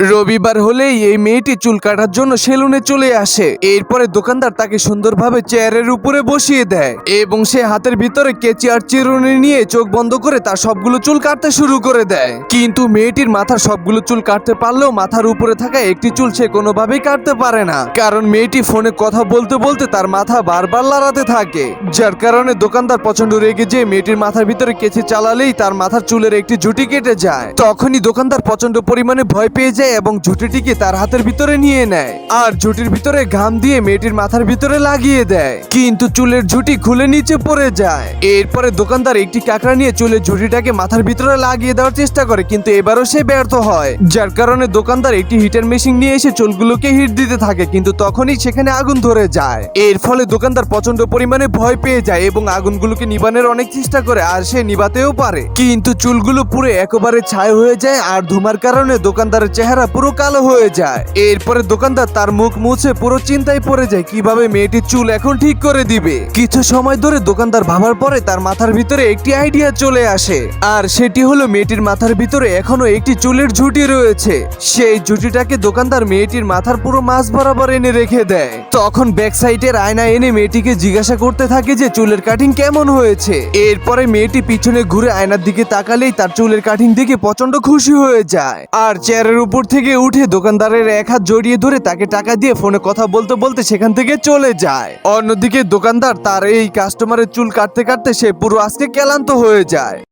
রবিবার হলেই এই মেয়েটি চুল কাটার জন্য সেলুনে চলে আসে। এরপরে দোকানদার তাকে সুন্দরভাবে চেয়ারের উপরে বসিয়ে দেয় এবং সে হাতের ভিতরে কেচি আর চিরুনি নিয়ে চোখ বন্ধ করে তার সবগুলো চুল কাটতে শুরু করে দেয়। কিন্তু মেয়েটির মাথার সবগুলো চুল কাটতে পারলেও মাথার উপরে থাকা একটি চুল সে কোনোভাবেই কাটতে পারে না। কারণ মেয়েটি ফোনে কথা বলতে বলতে তার মাথা বারবার লড়াতে থাকে। যার কারণে দোকানদার প্রচণ্ড রেগে যে মেয়েটির মাথার ভিতরে কেচি চালালেই তার মাথার চুলের একটি ঝুটি কেটে যায়। তখনই দোকানদার প্রচণ্ড পরিমাণে ভয় পেয়ে যায় এবং ঝুটিটিকে তার হাতের ভিতরে নিয়ে নেয় আর ঝুটির ভিতরে ঘাম দিয়ে মেয়েটির মাথার ভিতরে লাগিয়ে দেয়। কিন্তু চুলের ঝুটি খুলে নিচে পড়ে যায়। এরপরে দোকানদার একটি কাঁকড়া নিয়ে চুলের ঝুটিটাকে মাথার ভিতরে লাগিয়ে দেওয়ার চেষ্টা করে, কিন্তু এবারও সে ব্যর্থ হয়। যার কারণে দোকানদার একটি হিটার মেশিন নিয়ে এসে চুলগুলোকে হিট দিতে থাকে, কিন্তু তখনই সেখানে আগুন ধরে যায়। এর ফলে দোকানদার প্রচণ্ড পরিমাণে ভয় পেয়ে যায় এবং আগুনগুলোকে নিবানোর অনেক চেষ্টা করে, আর সে নিবাতেও পারে। কিন্তু চুলগুলো পুরো একেবারে ছাই হয়ে যায়, আর ধুমার কারণে দোকানদারের চেহারা পুরো কালো হয়ে যায়। এরপরে দোকানদার তার মুখ মুছে পুরো চিন্তায় পড়ে যায়, কীভাবে মেয়েটির চুল এখন ঠিক করে দিবে? কিছু সময় ধরে দোকানদার ভাবার পরে তার মাথার ভিতরে একটি আইডিয়া চলে আসে, আর সেটি হলো মেয়েটির মাথার ভিতরে এখনও একটি চুলের ঝুঁটি রয়েছে। সেই ঝুঁটিটাকে দোকানদার মেয়েটির মাথার পুরো মাছ বরাবর এনে রেখে দেয়। তখন ব্যাক সাইডের আয়না এনে মেয়েটিকে জিজ্ঞাসা করতে থাকে যে, চুলের কাটিং কেমন হয়েছে? এরপরে মেয়েটি পিছনে ঘুরে আয়নার দিকে তাকালেই তার চুলের কাটিং দেখে প্রচণ্ড খুশি হয়ে যায়, আর চেয়ারের উপর থেকে উঠে দোকানদারের এক হাত জড়িয়ে ধরে তাকে টাকা দিয়ে ফোনে কথা বলতে বলতে সেখান থেকে চলে যায়। অন্যদিকে দোকানদার তার এই কাস্টমারের চুল কাটতে কাটতে সে পুরো আজকে ক্লান্ত হয়ে যায়।